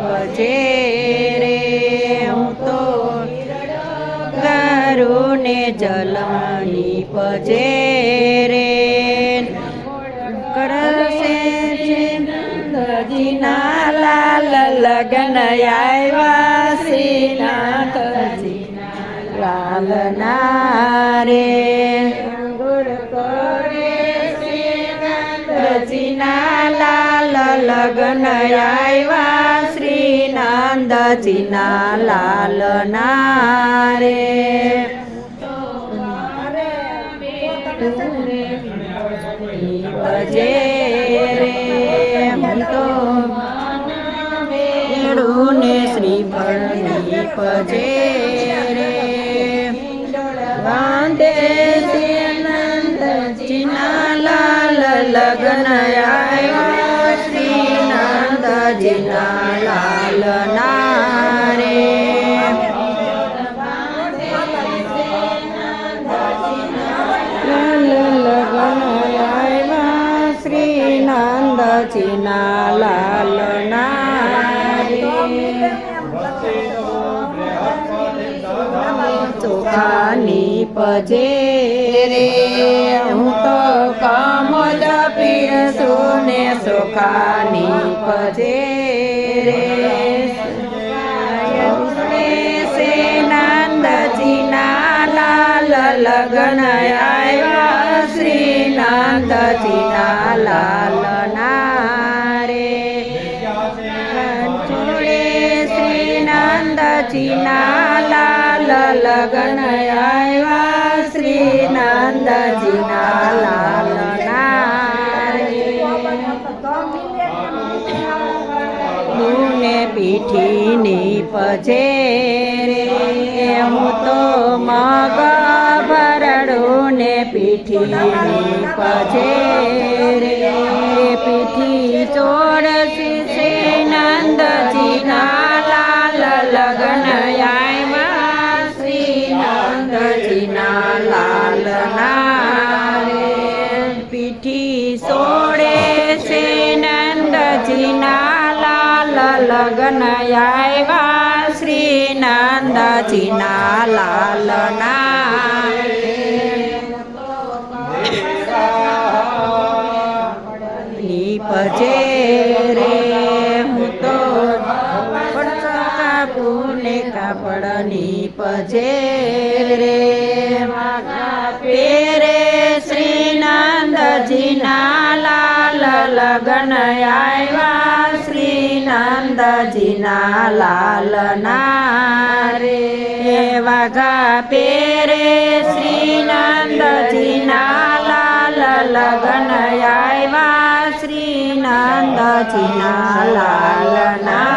ભજે રે હું તો ગારુને જલમણી પજે રે કરશે છે નંદજીના લાલ લગન આવ્યા શ્રીનાથજી લાલ નારે ગુર કરે શ્રીનાથજીના લાલ લગન આવ્યા શ્રીનંદજીના લાલ નારે ભજે રે, હું તો મેળું ને શ્રી ભરણી ભજે રે. વાંદે નંદજીના લાલ લગ્ન આવ્યા શ્રી નંદજીના લાલ નારે લગ્ન આવ્યા શ્રી નંદજીના લાલ નારે ચોખાની પજે રે પીરસું ને ચોખાની પજે રે. સે નંદજીના લાલ લગન આવ્યા શ્રી નંદજીના લાલ નારે જોડે શ્રી નંદજીના લાલ લગન આવ્યા શ્રી નંદજીના લાલ પીઠીની પછે રે. હું તો મગા ભરડું ને પીઠીની પજે રે. પીઠી ચોરસી છે નંદજીના લાલ લગન આવ્યા. શ્રી નંદજીના લાલ નારે પીઠી આવ્યા શ્રી નંદજીના લાલ નારે નીપજે રે હું તો કાપુને કાપડ નીપજે રે પેરે શ્રી નંદજીના લાલ લગન આવ્યા નંદજીના લાલ નારે વાઘા પેરે શ્રી નંદજીના લાલ લગન આવ્યા શ્રી નંદજીના લાલ